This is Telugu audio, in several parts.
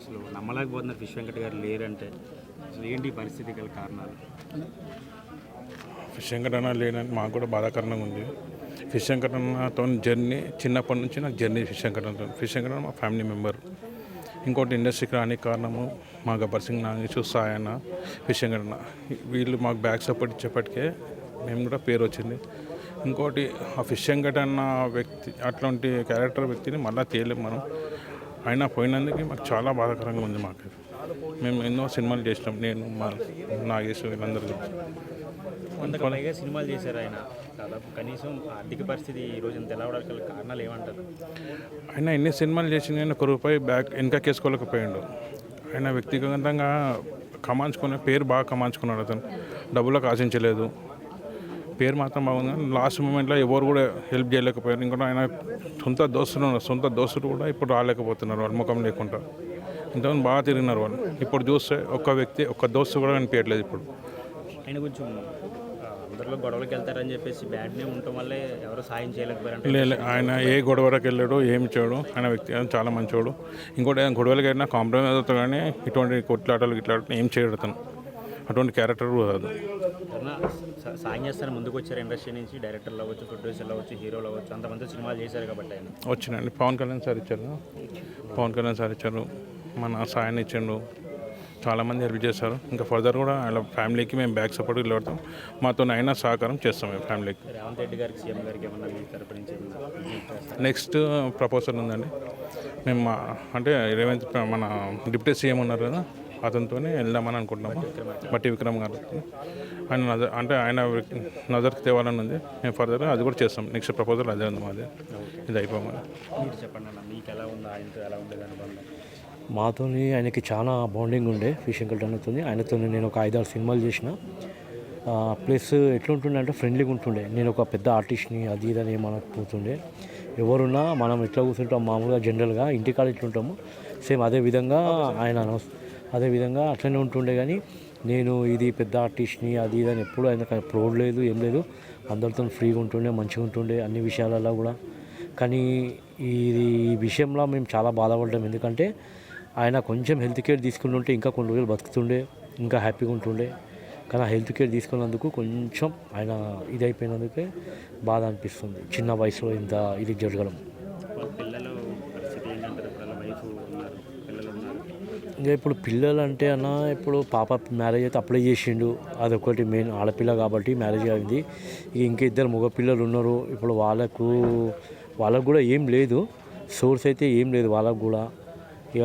అసలు నమ్మలేకపోతున్నారు ఫిష్ వెంకట్ గారు లేరంటే. అసలు ఏంటి పరిస్థితి గల కారణాలు? ఫిష్ వెంకటన్న లేనని మాకు కూడా బాధాకరంగా ఉంది. ఫిష్ వెంకటన్నతో జర్నీ చిన్నప్పటి నుంచి నాకు జర్నీ ఫిష్ వెంకటన్నతో ఫిష్ వెంకటన్న మా ఫ్యామిలీ మెంబర్. ఇంకోటి ఇండస్ట్రీకి రానికి కారణము మా గబ్బర్ సింగ్ నాగేశ్వర సాయన్న ఫిష్ వెంకటన్న. వీళ్ళు మాకు బ్యాక్ సపోర్ట్ ఇచ్చేప్పటికే మేము కూడా పేరు వచ్చింది. ఇంకోటి ఆ ఫిష్ వెంకటన్న వ్యక్తి అట్లాంటి క్యారెక్టర్ వ్యక్తిని మళ్ళీ తేలేం మనం. అయినా పోయినందుకు మాకు చాలా బాధాకరంగా ఉంది మాకు. మేము ఎన్నో సినిమాలు చేసినాం. నేను మా నాగేశ్వర వీళ్ళందరూ. వందకు పైగా సినిమాలు చేశారు ఆయన. దాదాపు కనీసం ఆర్థిక పరిస్థితి ఈ రోజు ఇంత ఎలా అవడానికి కారణాలు ఏమంటారు? ఆయన ఎన్ని సినిమాలు చేసిన నేను ఒక రూపాయి బ్యాక్ వెనక కేసుకోలేకపోయాడు. ఆయన వ్యక్తిగతంగా కమాంచుకునే పేరు బాగా కమాంచుకున్నాడు అతను. డబ్బులకు ఆశించలేదు పేరు మాత్రం బాగుంది. కానీ లాస్ట్ మూమెంట్లో ఎవరు కూడా హెల్ప్ చేయలేకపోయారు. ఇంకోటి ఆయన సొంత దోస్తులు ఉన్నారు. సొంత దోస్తులు కూడా ఇప్పుడు రాలేకపోతున్నారు. వాళ్ళ ముఖం లేకుండా. ఇంతకుముందు బాగా తిరిగినారు వాళ్ళు. ఇప్పుడు చూస్తే ఒక్క వ్యక్తి ఒక్క దోస్తు కూడా కనిపించట్లేదు ఇప్పుడు. ఆయన కొంచెం అందరిలో గొడవలకు వెళ్తారని చెప్పేసి బ్యాడ్ నేమ్ ఉండటం వల్లే ఎవరు సాయం చేయలేకపోయారంటే. లే లే, ఆయన ఏ గొడవలకు వెళ్ళాడు ఏమి చేయడు ఆయన వ్యక్తి చాలా మంచోడు. ఇంకోటి ఆయన గొడవలకి వెళ్ళినా కాంప్రమైజ్ అవుతాడు కానీ ఇటువంటి కొట్లాటలు ఇట్లాటలు ఏం చేయడు అతను. అటువంటి క్యారెక్టర్ కాదు. సాయం చేస్తారు ముందుకు వచ్చారు ఇండస్ట్రీ నుంచి డైరెక్టర్లు అవ్వచ్చు ప్రొడ్యూసర్లు అవ్వచ్చు హీరోలు అవ్వచ్చు అంతమంది సినిమాలు చేశారు కాబట్టి ఆయన. వచ్చినండి పవన్ కళ్యాణ్ సార్ ఇచ్చారు. పవన్ కళ్యాణ్ సార్ ఇచ్చారు. మన సాయాన్ని ఇచ్చిండు. చాలామంది హెల్ప్ చేశారు. ఇంకా ఫర్దర్ కూడా వాళ్ళ ఫ్యామిలీకి మేము బ్యాక్ సపోర్ట్ వెళ్ళబడతాం మాతో అయినా సహకారం చేస్తాం మేము ఫ్యామిలీకి. రేవంత్ రెడ్డి గారికి సీఎం గారికి ఏమన్నా? నెక్స్ట్ ప్రపోజల్ ఉందండి. మేము మా అంటే రేవంత్ మన డిప్యూటీ సీఎం ఉన్నారు కదా. అతనితోనే వెళ్దామని అనుకుంటున్నాము. బట్టి విక్రమ్ గారు. ఆయన నజర్ అంటే ఆయన నజర్కి తేవాలని ఉంది. మేము ఫర్దర్ అది కూడా చేస్తాం. నెక్స్ట్ ప్రపోజల్ అదే ఉంది మాది. ఇది అయిపోమని మీరు చెప్పండి అన్న మీకు ఎలా ఉందో? ఆయనతో ఎలా ఉండేది అనుబంధం మాతోని ఆయనకి చాలా బాండింగ్ ఉండే. ఫిష్ వెంకటన్నతో ఆయనతో నేను ఒక ఐదారు సినిమాలు చేసిన. ప్లస్ ఎట్లుంటుండే అంటే ఫ్రెండ్లీగా ఉంటుండే. నేను ఒక పెద్ద ఆర్టిస్ట్ని అది ఇది అని ఏమనకపోతుండే. ఎవరున్నా మనం ఎట్లా కూర్చుంటాం? మామూలుగా జనరల్గా ఇంటికాడ ఎట్లుంటామో సేమ్ అదే విధంగా ఆయన అదేవిధంగా అదే విధంగా అట్లనే ఉంటుండే కానీ నేను ఇది పెద్ద ఆర్టిస్ట్ని అది ఇది అని ఎప్పుడు ఆయన ప్రోడ్ లేదు ఏం లేదు. అందరితో ఫ్రీగా ఉంటుండే మంచిగా ఉంటుండే అన్ని విషయాలలో కూడా. కానీ ఇది ఈ విషయంలో మేము చాలా బాధపడ్డాం. ఎందుకంటే ఆయన కొంచెం హెల్త్ కేర్ తీసుకుని ఉంటే ఇంకా కొన్ని రోజులు బతుకుతుండే ఇంకా హ్యాపీగా ఉంటుండే. కానీ ఆ హెల్త్ కేర్ తీసుకున్నందుకు కొంచెం ఆయన ఇది అయిపోయినందుకే బాధ అనిపిస్తుంది. చిన్న వయసులో ఇంత ఇది జరగడం వాళ్ళ పిల్లలు పరిస్థితి ఏంటంటారు ఇప్పుడు వాళ్ళ వైఫ్ ఉన్నారు పిల్లలు ఉన్నారు ఇంకా ఇప్పుడు పిల్లలు అంటే అన్న ఇప్పుడు పాప మ్యారేజ్ అయితే అప్లై చేసిండు. అదొకటి మెయిన్ ఆడపిల్ల కాబట్టి మ్యారేజ్ అయింది. ఇంకా ఇద్దరు మగ పిల్లలు ఉన్నారు. ఇప్పుడు వాళ్ళకు వాళ్ళకు కూడా ఏం లేదు. సోర్స్ అయితే ఏం లేదు వాళ్ళకు కూడా. ఇక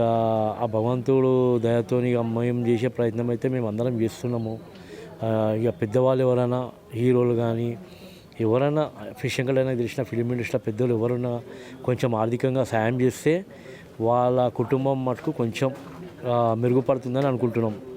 ఆ భగవంతుడు దయతో ఇక మేము చేసే ప్రయత్నం అయితే మేము అందరం చేస్తున్నాము. ఇక పెద్దవాళ్ళు ఎవరైనా హీరోలు కానీ ఎవరైనా ఫిషంకలైనా అయినా తెలిసిన ఫిలిం ఇండస్ట్రీలో పెద్దలు ఎవరైనా కొంచెం ఆర్థికంగా సాయం చేస్తే వాళ్ళ కుటుంబం మటుకు కొంచెం మెరుగుపడుతుందని అనుకుంటున్నాం ఓకే